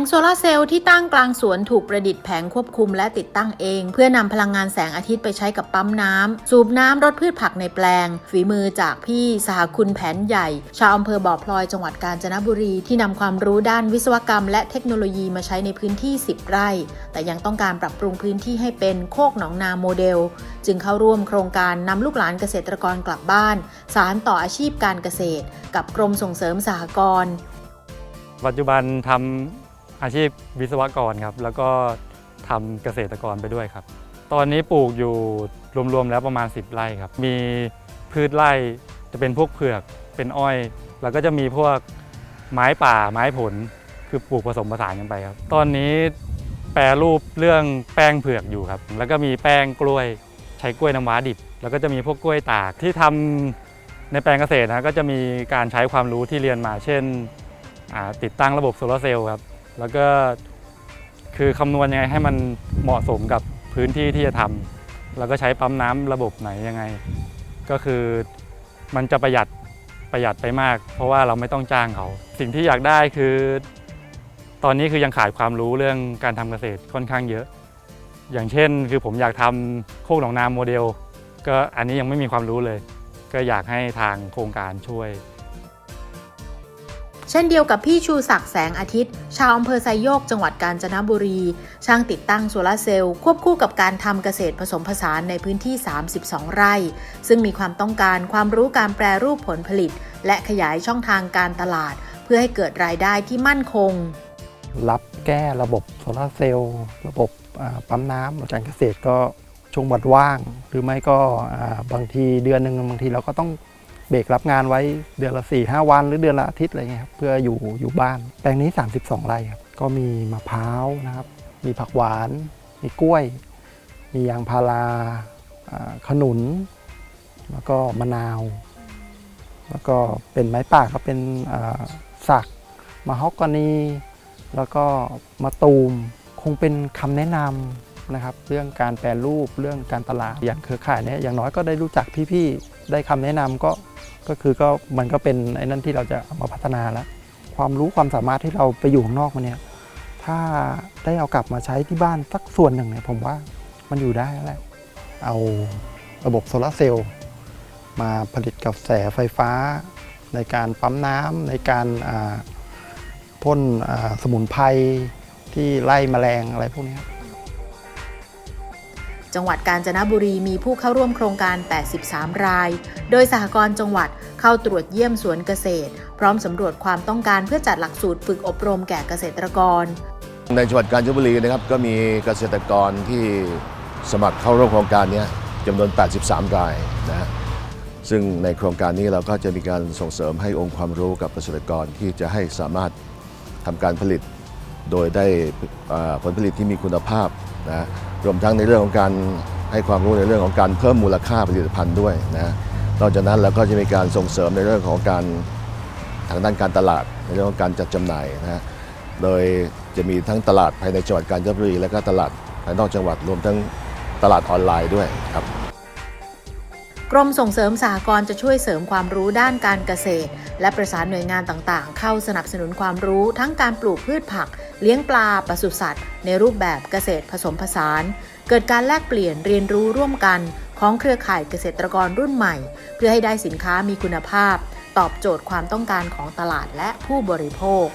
งโซลาร์เซลล์ที่ตั้งกลางสวนถูกประดิษฐ์แผงควบคุมและติดตั้งเอง เพื่อนำพลังงานแสงอาทิตย์ไปใช้กับปั๊มน้ำ สูบน้ำรดพืชผักในแปลง ฝีมือจากพี่สหคุณแผนใหญ่ ชาวอำเภอบ่อพลอยจังหวัดกาญจนบุรี ที่นำความรู้ด้านวิศวกรรม และเทคโนโลยีมาใช้ในพื้นที่ 10 ไร่ แต่ยังต้องการปรับปรุงพื้นที่ให้เป็นโคกหนองนาโมเดล จึงเข้าร่วมโครงการนำลูกหลานเกษตรกรกลับบ้าน สารต่ออาชีพการเกษตร กับกรมส่งเสริมสหกรณ์ปัจจุบันทำ อาชีพวิศวกรครับ แล้วก็ทำเกษตรกรไปด้วยครับ ตอนนี้ปลูกอยู่รวมๆแล้วประมาณ 10 ไร่ครับ มีพืชไร่จะเป็นพวกเผือกเป็นอ้อย แล้วก็จะมีพวกไม้ป่าไม้ผลคือปลูกผสมผสานกันไปครับ ตอนนี้แปรรูปเรื่องแป้งเผือกอยู่ครับ แล้วก็มีแป้งกล้วยใช้กล้วยน้ำว้าดิบ แล้วก็จะมีพวกกล้วยตากที่ทำในแปลงเกษตรนะก็จะมีการใช้ความรู้ที่เรียนมา เช่นติดตั้งระบบโซลาร์เซลล์ครับ แล้วก็คือคำนวณยังไงให้มันเหมาะสมกับพื้นที่ที่จะทำแล้วก็ใช้ปั๊มน้ำระบบไหนยังไง ก็คือมันจะประหยัดประหยัดไปมาก เพราะว่าเราไม่ต้องจ้างเขา สิ่งที่อยากได้คือ ตอนนี้คือยังขาดความรู้เรื่องการทำเกษตรค่อนข้างเยอะ อย่างเช่นคือผมอยากทำโคกหนองนาโมเดล ก็อันนี้ยังไม่มีความรู้เลย ก็อยากให้ทางโครงการช่วย เช่นเดียวกับพี่ชูศักดิ์แสงอาทิตย์ ชาวอำเภอไซโยกจังหวัดกาญจนบุรี ช่างติดตั้งโซลาร์เซลล์ควบคู่กับการทำเกษตรผสมผสานในพื้นที่ 32 ไร่ ซึ่งมีความต้องการความรู้การแปรรูปผลผลิต และขยายช่องทางการตลาด เพื่อให้เกิดรายได้ที่มั่นคง รับแก้ระบบโซลาร์เซลล์ระบบปั๊มน้ำการเกษตรก็ช่วงบัดว่าง หรือไม่ก็บางทีเดือนหนึ่งบางทีเราก็ต้อง เบรกรับงานไว้เดือนละ4ี่ห้าวัน หรือเดือนละอาทิตย์อะไรเงี้ยครับเพื่ออยู่อยู่บ้าน แปลงนี้ 32 ไร่ครับก็มีมะพร้าวนะครับ มีผักหวาน มีกล้วย มียางพาราอ่าขนุน แล้วก็มะนาว แล้วก็เป็นไม้ป่าก็เป็นสักมะฮอกกานี แล้วก็มาตูม คงเป็นคำแนะนำ นะครับเรื่องการแปรรูปเรื่องการตลาดอย่างเครือข่ายเนี่ยอย่างน้อยก็ได้รู้จักพี่ๆได้คำแนะนำก็ก็คือก็มันก็เป็นไอ้นั่นที่เราจะเอามาพัฒนาแล้วความรู้ความสามารถที่เราไปอยู่ข้างนอกมาเนี่ยถ้าได้เอากลับมาใช้ที่บ้านสักส่วนหนึ่งเนี่ยผมว่ามันอยู่ได้แล้วเอาระบบโซลาร์เซลล์มาผลิตกระแสไฟฟ้า ในการปั๊มน้ำในการพ่นสมุนไพรที่ไล่แมลงอะไรพวกนี้ครับ จังหวัดกาญจนบุรีมีผู้เข้าร่วมโครงการ 83 ราย โดยสหกรณ์จังหวัดเข้าตรวจเยี่ยมสวนเกษตร พร้อมสำรวจความต้องการเพื่อจัดหลักสูตรฝึกอบรมแก่เกษตรกร ในจังหวัดกาญจนบุรีนะครับก็มีเกษตรกรที่สมัครเข้าร่วมโครงการนี้จำนวน 83 รายนะซึ่งในโครงการนี้เราก็จะมีการส่งเสริมให้องค์ความรู้กับเกษตรกรที่จะให้สามารถทำการผลิต โดยได้ผลผลิตที่มีคุณภาพนะ รวมทั้งในเรื่องของการให้ความรู้ในเรื่องของการเพิ่มมูลค่าผลิตภัณฑ์ด้วยนะนอกจากนั้นเราก็จะมีการส่งเสริมในเรื่องของการทางด้านการตลาดในเรื่องของการจัดจำหน่ายนะฮะโดยจะมีทั้งตลาดภายในจังหวัดกาญจนบุรี และก็ตลาดภายนอกจังหวัดรวมทั้งตลาดออนไลน์ด้วยครับกรมส่งเสริมสหกรณ์จะช่วยเสริมความรู้ด้านการเกษตร และประสานหน่วยงานต่างๆ เข้าสนับสนุนความรู้ทั้งการปลูกพืชผัก เลี้ยงปลาปศุสัตว์ ในรูปแบบเกษตรผสมผสาน เกิดการแลกเปลี่ยนเรียนรู้ร่วมกันของเครือข่ายเกษตรกรรุ่นใหม่ เพื่อให้ได้สินค้ามีคุณภาพ ตอบโจทย์ความต้องการของตลาดและผู้บริโภค